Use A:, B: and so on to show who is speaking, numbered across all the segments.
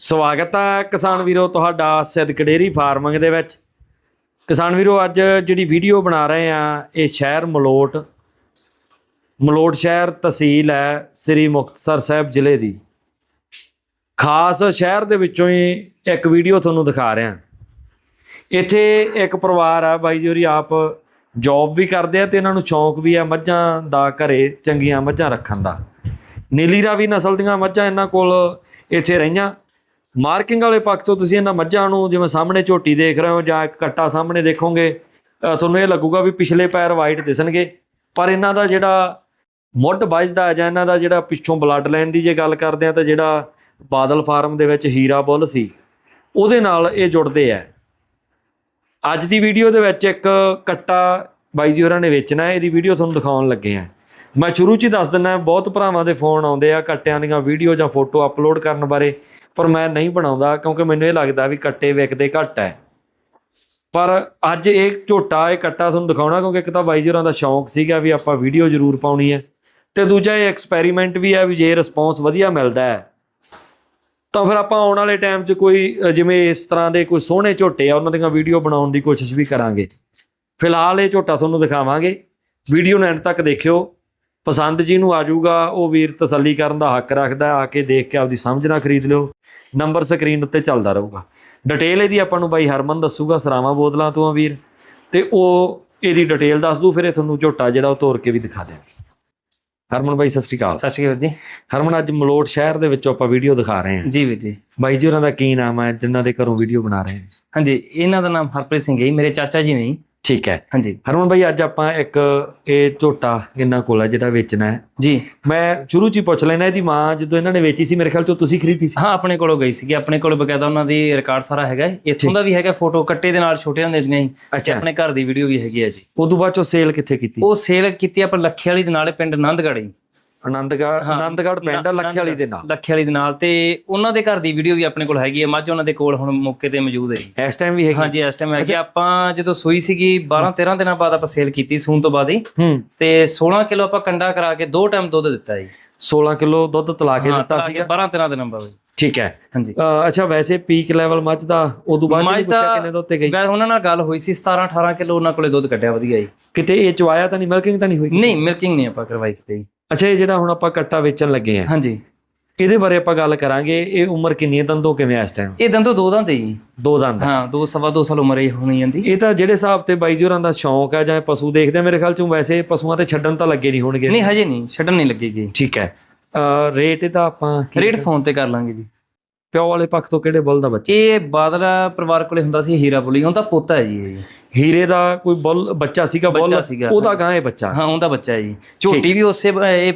A: ਸਵਾਗਤ ਹੈ ਕਿਸਾਨ ਵੀਰੋ ਤੁਹਾਡਾ ਸਿੱਧਕ ਡੇਅਰੀ ਫਾਰਮਿੰਗ ਦੇ ਵਿੱਚ। ਕਿਸਾਨ ਵੀਰੋ, ਅੱਜ ਜਿਹੜੀ ਵੀਡੀਓ ਬਣਾ ਰਹੇ ਆ, ਇਹ ਸ਼ਹਿਰ ਮਲੋਟ ਮਲੋਟ ਸ਼ਹਿਰ ਤਹਿਸੀਲ ਹੈ ਸ੍ਰੀ ਮੁਕਤਸਰ ਸਾਹਿਬ ਜ਼ਿਲ੍ਹੇ ਦੀ। ਖਾਸ ਸ਼ਹਿਰ ਦੇ ਵਿੱਚੋਂ ਹੀ ਇੱਕ ਵੀਡੀਓ ਤੁਹਾਨੂੰ ਦਿਖਾ ਰਿਹਾ। ਇੱਥੇ ਇੱਕ ਪਰਿਵਾਰ ਆ ਬਾਈ ਜੀ ਹੋਰੀ ਆਪ ਜੌਬ ਵੀ ਕਰਦੇ ਆ ਤੇ ਇਹਨਾਂ ਨੂੰ ਸ਼ੌਂਕ ਵੀ ਆ ਮੱਝਾਂ ਦਾ ਘਰੇ ਚੰਗੀਆਂ ਮੱਝਾਂ ਰੱਖਣ ਦਾ। ਨੀਲੀ ਰਾਵੀ ਨਸਲ ਦੀਆਂ ਮੱਝਾਂ ਇਹਨਾਂ ਕੋਲ ਇੱਥੇ ਰਹੀਆਂ। ਮਾਰਕਿੰਗ ਵਾਲੇ ਪੱਖ ਤੋਂ ਤੁਸੀਂ ਇਹਨਾਂ ਮੱਝਾਂ ਨੂੰ ਜਿਵੇਂ ਸਾਹਮਣੇ ਝੋਟੀ ਦੇਖ ਰਹੇ ਹੋ ਜਾਂ ਇੱਕ ਕੱਟਾ ਸਾਹਮਣੇ ਦੇਖੋਗੇ ਤੁਹਾਨੂੰ ਇਹ ਲੱਗੂਗਾ ਵੀ ਪਿਛਲੇ ਪੈਰ ਵਾਈਟ ਦਿਸਣਗੇ। ਪਰ ਇਹਨਾਂ ਦਾ ਜਿਹੜਾ ਮੁੱਢ ਵੱਜਦਾ ਜਾਂ ਇਹਨਾਂ ਦਾ ਜਿਹੜਾ ਪਿੱਛੋਂ ਬਲੱਡ ਲਾਈਨ ਦੀ ਜੇ ਗੱਲ ਕਰਦੇ ਆ ਤਾਂ ਜਿਹੜਾ ਬਾਦਲ ਫਾਰਮ ਦੇ ਵਿੱਚ ਹੀਰਾ ਬੁੱਲ ਸੀ, ਉਹਦੇ ਨਾਲ ਇਹ ਜੁੜਦੇ ਆ ਅੱਜ ਦੀ ਵੀਡੀਓ ਦੇ ਵਿੱਚ ਇੱਕ ਕੱਟਾ ਬਾਈ ਜੀ ਹੋਰਾਂ ਨੇ ਵੇਚਣਾ ਹੈ, ਇਹਦੀ ਵੀਡੀਓ ਤੁਹਾਨੂੰ ਦਿਖਾਉਣ ਲੱਗੇ ਆ ਮੈਂ ਸ਼ੁਰੂ 'ਚ ਹੀ ਦੱਸ ਦਿੰਦਾ ਬਹੁਤ ਭਰਾਵਾਂ ਦੇ ਫੋਨ ਆਉਂਦੇ ਆ, ਕੱਟਿਆਂ ਦੀਆਂ ਵੀਡੀਓ ਜਾਂ ਫੋਟੋ ਅਪਲੋਡ ਕਰਨ ਬਾਰੇ, ਪਰ ਮੈਂ ਨਹੀਂ ਬਣਾਉਂਦਾ ਕਿਉਂਕਿ ਮੈਨੂੰ ਇਹ ਲੱਗਦਾ ਵੀ ਕੱਟੇ ਵਿਕਦੇ ਘੱਟ ਹੈ। ਪਰ ਅੱਜ ਇਹ ਝੋਟਾ, ਇਹ ਕੱਟਾ ਤੁਹਾਨੂੰ ਦਿਖਾਉਣਾ ਕਿਉਂਕਿ ਇੱਕ ਤਾਂ ਬਾਈ ਜੀ ਦਾ ਸ਼ੌਂਕ ਸੀਗਾ ਵੀ ਆਪਾਂ ਵੀਡੀਓ ਜ਼ਰੂਰ ਪਾਉਣੀ ਹੈ। ਤੇ ਦੂਜਾ ਇਹ ਐਕਸਪੈਰੀਮੈਂਟ ਵੀ ਹੈ ਵੀ ਜੇ ਰਿਸਪੌਂਸ ਵਧੀਆ ਮਿਲਦਾ ਹੈ, ਤਾਂ ਫਿਰ ਆਪਾਂ ਆਉਣ ਵਾਲੇ ਟਾਈਮ 'ਚ ਕੋਈ ਜਿਵੇਂ ਇਸ ਤਰ੍ਹਾਂ ਦੇ ਕੋਈ ਸੋਹਣੇ ਝੋਟੇ ਆ, ਉਹਨਾਂ ਦੀਆਂ ਵੀਡੀਓ ਬਣਾਉਣ ਦੀ ਕੋਸ਼ਿਸ਼ ਵੀ ਕਰਾਂਗੇ। ਫਿਲਹਾਲ ਇਹ ਝੋਟਾ ਤੁਹਾਨੂੰ ਦਿਖਾਵਾਂਗੇ। ਵੀਡੀਓ ਨੂੰ ਐਂਡ ਤੱਕ ਦੇਖਿਓ। ਪਸੰਦ ਜੀ ਨੂੰ ਆ ਜਾਊਗਾ ਉਹ ਵੀਰ ਤਸੱਲੀ ਕਰਨ ਦਾ ਹੱਕ ਰੱਖਦਾ ਹੈ, ਆ ਕੇ ਦੇਖ ਕੇ ਆਪਦੀ ਸਮਝ ਨਾਲ ਖਰੀਦ ਲਿਓ। ਨੰਬਰ ਸਕਰੀਨ ਉੱਤੇ ਚੱਲਦਾ ਰਹੂਗਾ। ਡਿਟੇਲ ਇਹਦੀ ਆਪਾਂ ਨੂੰ ਬਾਈ ਹਰਮਨ ਦੱਸੂਗਾ ਸਰਾਵਾਂ ਬੋਤਲਾਂ ਤੋਂ ਆ ਵੀਰ। ਤੇ ਉਹ ਇਹਦੀ ਡਿਟੇਲ ਦੱਸ ਦੂ ਫਿਰ ਇਹ ਤੁਹਾਨੂੰ ਝੋਟਾ ਜਿਹੜਾ ਉਹ ਤੋੜ ਕੇ ਵੀ ਦਿਖਾ ਦਿਆਂਗੇ। ਹਰਮਨ ਬਾਈ ਸਤਿ ਸ਼੍ਰੀ ਅਕਾਲ।
B: ਸਤਿ ਸ਼੍ਰੀ ਅਕਾਲ ਜੀ।
A: ਹਰਮਨ ਅੱਜ ਮਲੋਟ ਸ਼ਹਿਰ ਦੇ ਵਿੱਚੋਂ ਆਪਾਂ ਵੀਡੀਓ ਦਿਖਾ ਰਹੇ ਹਾਂ।
B: ਜੀ ਵੀਰ ਜੀ।
A: ਬਾਈ ਜੀ ਹੋਰਾਂ ਦਾ ਕੀ ਨਾਮ ਹੈ ਜਿਨ੍ਹਾਂ ਦੇ ਘਰੋਂ ਵੀਡੀਓ ਬਣਾ ਰਹੇ ਨੇ
B: ਹਾਂਜੀ ਇਹਨਾਂ ਦਾ ਨਾਮ ਹਰਪ੍ਰੀਤ ਸਿੰਘ ਹੈ ਮੇਰੇ ਚਾਚਾ ਜੀ ਨੇ।
A: ਠੀਕ ਹੈ।
B: ਹਾਂਜੀ।
A: ਹਰਮਨ ਬਾਈ ਅੱਜ ਆਪਾਂ ਇੱਕ ਇਹ ਝੋਟਾ ਇਹਨਾਂ ਕੋਲ ਹੈ ਜਿਹੜਾ ਵੇਚਣਾ ਹੈ।
B: ਜੀ।
A: ਮੈਂ ਸ਼ੁਰੂ ਚ ਹੀ ਪੁੱਛ ਲੈਣਾ ਇਹਦੀ ਮਾਂ ਜਦੋਂ ਇਹਨਾਂ ਨੇ ਵੇਚੀ ਸੀ ਮੇਰੇ ਖਿਆਲ ਚ ਤੁਸੀਂ ਖਰੀਦੀ ਸੀ।
B: ਹਾਂ ਆਪਣੇ ਕੋਲੋਂ ਗਈ ਸੀਗੀ। ਆਪਣੇ ਕੋਲ ਬਕਾਇਦਾ ਉਹਨਾਂ ਦੀ ਰਿਕਾਰਡ ਸਾਰਾ ਹੈਗਾ ਹੈ। ਇੱਥੋਂ ਦਾ ਵੀ ਹੈਗਾ ਫੋਟੋ ਕੱਟੇ ਦੇ ਨਾਲ ਛੋਟੇ ਹੁੰਦੇ ਦੀਆਂ ਜੀ ਤੇ ਆਪਣੇ ਘਰ ਦੀ ਵੀਡੀਓ ਵੀ ਹੈਗੀ ਹੈ ਜੀ।
A: ਉਦੋਂ ਬਾਅਦ ਚੋਂ ਸੇਲ ਕਿੱਥੇ ਕੀਤੀ?
B: ਉਹ ਸੇਲ ਕੀਤੀ ਆਪਾਂ ਲੱਖੇ ਵਾਲੀ ਦੇ ਨਾਲ ਪਿੰਡ ਆਨੰਦਗੜ੍ਹ ਜੀ।
A: ਆਨੰਦਗੜ੍ਹ
B: ਹਾਂ।
A: ਆਨੰਦਗੜ੍ਹ ਪਿੰਡ ਆ, ਲੱਖੇ ਵਾਲੀ ਦੇ ਨਾਲ।
B: ਲੱਖੇ ਵਾਲੀ ਦੇ ਨਾਲ ਤੇ ਉਹਨਾਂ ਦੇ ਘਰ ਦੀ ਵੀਡੀਓ ਵੀ ਆਪਣੇ ਕੋਲ ਹੈਗੀ ਹੈ ਮੱਝ ਉਹਨਾਂ ਦੇ ਕੋਲ ਹੁਣ ਮੌਕੇ ਤੇ ਮੌਜੂਦ ਹੈ ਜੀ।
A: ਇਸ ਟਾਈਮ ਵੀ ਹੈਗੀ।
B: ਹਾਂਜੀ ਇਸ ਟਾਈਮ ਹੈਗੀ ਆਪਾਂ ਜਦੋਂ ਸੂਈ ਸੀਗੀ 12 13 ਦਿਨਾਂ ਬਾਅਦ ਆਪਾਂ ਸੇਲ ਕੀਤੀ ਸੂਣ ਤੋਂ ਬਾਅਦ ਹੀ। ਤੇ 16 ਕਿਲੋ ਆਪਾਂ ਕੰਡਾ ਕਰਾ ਕੇ ਦੋ ਟਾਈਮ ਦੁੱਧ ਦਿੱਤਾ ਜੀ।
A: 16 ਕਿਲੋ ਦੁੱਧ ਤਲਾ ਕੇ ਦਿੱਤਾ ਸੀਗਾ
B: ਕੇ 12 13 ਦਿਨਾਂ ਬਾਅਦ। ਜੀ।
A: ਠੀਕ ਹੈ।
B: ਹਾਂਜੀ।
A: ਅੱਛਾ ਵੈਸੇ ਪੀਕ ਲੈਵਲ ਮੱਝ ਦਾ ਉਦੋਂ ਬਾਅਦ ਨਹੀਂ ਪੁੱਛਿਆ ਕਿੰਨੇ ਦੁੱਧ ਤੇ ਗਈ?
B: ਵੈਸੇ ਉਹਨਾਂ ਨਾਲ ਗੱਲ ਹੋਈ ਸੀ 17 18 ਕਿਲੋ ਉਹਨਾਂ ਕੋਲੇ ਦੁੱਧ ਕੱਢਿਆ ਵਧੀਆ ਜੀ।
A: ਕਿਤੇ ਇਹ ਚਵਾਇਆ ਤਾਂ ਨਹੀਂ ਮਿਲਕਿੰਗ ਤਾਂ ਨਹੀਂ ਹੋਈ?
B: ਨਹੀਂ ਮਿਲਕਿੰਗ ਨਹੀਂ ਆਪਾਂ ਕਰਵਾਈ ਕਿਤੇ ਜੀ।
A: ਅੱਛਾ ਇਹ ਜਿਹੜਾ ਹੁਣ ਆਪਾਂ ਕੱਟਾ ਵੇਚਣ ਲੱਗੇ ਆ।
B: ਹਾਂਜੀ।
A: ਇਹਦੇ ਬਾਰੇ ਆਪਾਂ ਗੱਲ ਕਰਾਂਗੇ ਇਹ ਉਮਰ ਕਿੰਨੀ ਹੈ ਦੰਦੋਂ ਕਿਵੇਂ ਆ ਇਸ ਟਾਈਮ
B: ਇਹ ਦੰਦੋ ਦੋ ਦੰਦ ਹੈ ਜੀ।
A: ਦੋ ਦੰਦ
B: ਹਾਂ ਦੋ ਸਵਾ ਦੋ ਸਾਲ ਉਮਰ ਇਹ ਹੋਣੀ ਜਾਂਦੀ।
A: ਇਹ ਤਾਂ ਜਿਹੜੇ ਹਿਸਾਬ ਤੇ ਬਾਈ ਜੋਰਾਂ ਦਾ ਸ਼ੌਂਕ ਹੈ ਜਾਂ ਪਸ਼ੂ ਦੇਖਦੇ ਆ, ਮੇਰੇ ਖਿਆਲ ਚੋਂ ਵੈਸੇ ਪਸ਼ੂਆਂ ਤੇ ਛੱਡਣ ਤਾਂ ਲੱਗੇ ਨਹੀਂ ਹੋਣਗੇ।
B: ਨਹੀਂ ਹਜੇ ਨਹੀਂ ਛੱਡਣ ਨਹੀਂ ਲੱਗੇਗੀ।
A: ਠੀਕ ਹੈ। ਰੇਟ ਇਹਦਾ ਆਪਾਂ
B: ਰੇਟ ਫੋਨ ਤੇ ਕਰ ਲਾਂਗੇ ਜੀ।
A: ਪਿਓ ਵਾਲੇ ਪੱਖ ਤੋਂ ਕਿਹੜੇ ਬੁੱਲ ਦਾ ਬੱਚਾ?
B: ਇਹ ਬਾਦਲਾ ਪਰਿਵਾਰ ਕੋਲੇ ਹੁੰਦਾ ਸੀ ਹੀਰਾ ਬੁਲੀ ਉਹਦਾ ਪੋਤਾ ਹੈ ਜੀ ਇਹ। ਜੀ।
A: ਹੀਰੇ ਦਾ ਕੋਈ ਬੁੱਲ ਬੱਚਾ ਸੀਗਾ ਬੁੱਲ ਉਹਦਾ ਗਾਂ ਇਹ ਬੱਚਾ।
B: ਹਾਂ ਉਹਦਾ ਬੱਚਾ ਹੈ ਜੀ। ਝੋਟੀ ਵੀ ਉਸੇ ਇਹ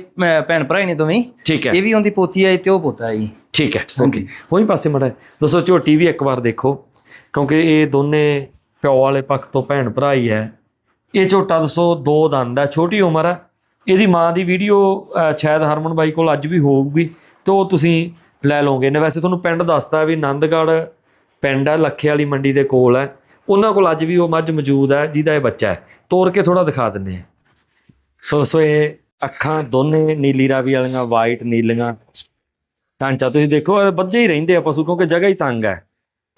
B: ਭੈਣ ਭਰਾ ਹੀ ਨੇ ਦੋਵੇਂ।
A: ਠੀਕ ਹੈ।
B: ਇਹ ਵੀ ਉਹਦੀ ਪੋਤੀ ਹੈ ਤੇ ਉਹ ਪੋਤਾ ਹੈ ਜੀ।
A: ਠੀਕ ਹੈ ਓਕੇ। ਉਹੀ ਪਾਸੇ ਮੜਾ ਦੋਸਤੋ ਝੋਟੀ ਵੀ ਇੱਕ ਵਾਰ ਦੇਖੋ ਕਿਉਂਕਿ ਇਹ ਦੋਨੇ ਪਿਓ ਵਾਲੇ ਪੱਖ ਤੋਂ ਭੈਣ ਭਰਾ ਹੀ ਹੈ। ਇਹ ਝੋਟਾ ਦੋਸਤੋ ਦੋ ਦੰਦ ਹੈ ਛੋਟੀ ਉਮਰ ਹੈ। ਇਹਦੀ ਮਾਂ ਦੀ ਵੀਡੀਓ ਸ਼ਾਇਦ ਹਰਮਨ ਬਾਈ ਕੋਲ ਅੱਜ ਵੀ ਹੋਊਗੀ ਤੇ ਉਹ ਤੁਸੀਂ ਲੈ ਲਓਗੇ। ਨੇ ਵੈਸੇ ਤੁਹਾਨੂੰ ਪਿੰਡ ਦੱਸਤਾ ਵੀ ਆਨੰਦਗੜ੍ਹ ਪਿੰਡ ਹੈ ਲੱਖੇ ਵਾਲੀ ਮੰਡੀ ਦੇ ਕੋਲ ਹੈ। ਉਹਨਾਂ ਕੋਲ ਅੱਜ ਵੀ ਉਹ ਮੱਝ ਮੌਜੂਦ ਹੈ ਜਿਹਦਾ ਇਹ ਬੱਚਾ ਹੈ। ਤੋੜ ਕੇ ਥੋੜਾ ਦਿਖਾ ਦਿੰਨੇ ਆ ਸੋ ਸੋ ਇਹ ਅੱਖਾਂ ਦੋਨੇ ਨੀਲੀ ਰਾਵੀ ਵਾਲੀਆਂ ਵਾਈਟ ਨੀਲੀਆਂ। ਢਾਂਚਾ ਤੁਸੀਂ ਦੇਖੋ ਬੱਝੇ ਹੀ ਰਹਿੰਦੇ ਆ ਪਸ਼ੂ ਕਿਉਂਕਿ ਜਗ੍ਹਾ ਹੀ ਤੰਗ ਹੈ।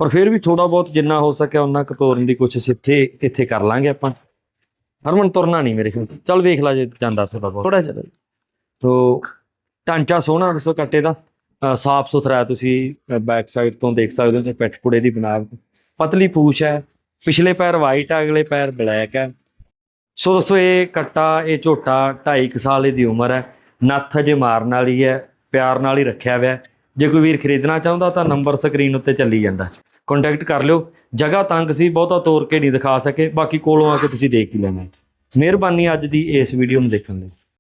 A: ਪਰ ਫਿਰ ਵੀ ਥੋੜਾ ਬਹੁਤ ਜਿੰਨਾ ਹੋ ਸਕਿਆ ਉਹਨਾਂ ਕੁ ਤੋਰਨ ਦੀ ਕੋਸ਼ਿਸ਼ ਇੱਥੇ ਇੱਥੇ ਕਰ ਲਾਂਗੇ ਆਪਾਂ। ਹਰਮਨ ਤੁਰਨਾ ਨਹੀਂ ਮੇਰੇ ਖਿਆਲ ਚੱਲ ਵੇਖ ਲਾ ਜੇ ਜਾਂਦਾ ਥੋੜਾ ਬਹੁਤ।
B: ਥੋੜਾ ਜਿਹਾ।
A: ਤੋ ਢਾਂਚਾ ਸੋਹਣਾ ਉਸ ਤੋਂ ਕੱਟੇ ਦਾ। ਸਾਫ਼ ਸੁਥਰਾ ਤੁਸੀਂ ਬੈਕ ਸਾਈਡ ਤੋਂ ਦੇਖ ਸਕਦੇ ਹੋ ਤੇ ਪਿੱਠ ਪੁੜੇ ਦੀ ਬਣਾਵਟ ਪਤਲੀ ਪੂਛ ਹੈ। ਪਿਛਲੇ ਪੈਰ ਵਾਈਟ ਆ, ਅਗਲੇ ਪੈਰ ਬਲੈਕ ਹੈ ਸੋ ਦੋਸਤੋ, ਇਹ ਕੱਟਾ, ਇਹ ਝੋਟਾ 2.5 ਸਾਲ ਦੀ ਉਮਰ ਹੈ। ਨੱਥ ਜੇ ਮਾਰਨ ਵਾਲੀ ਹੈ, ਪਿਆਰ ਨਾਲ ਹੀ ਰੱਖਿਆ ਹੋਇਆ ਜੇ ਕੋਈ ਵੀਰ ਖਰੀਦਣਾ ਚਾਹੁੰਦਾ ਤਾਂ ਨੰਬਰ ਸਕਰੀਨ ਉੱਤੇ ਚੱਲੀ ਜਾਂਦਾ। ਕੰਟੈਕਟ ਕਰ ਲਿਓ। ਜਗ੍ਹਾ ਤੰਗ ਸੀ, ਬਹੁਤਾ ਤੋਰ ਕੇ ਨਹੀਂ ਦਿਖਾ ਸਕੇ। ਬਾਕੀ ਕੋਲੋਂ ਆ ਕੇ ਤੁਸੀਂ ਦੇਖ ਹੀ ਲੈਣਾ। ਮਿਹਰਬਾਨੀ ਅੱਜ ਦੀ ਇਸ ਵੀਡੀਓ ਨੂੰ ਦੇਖਣ ਲਈ।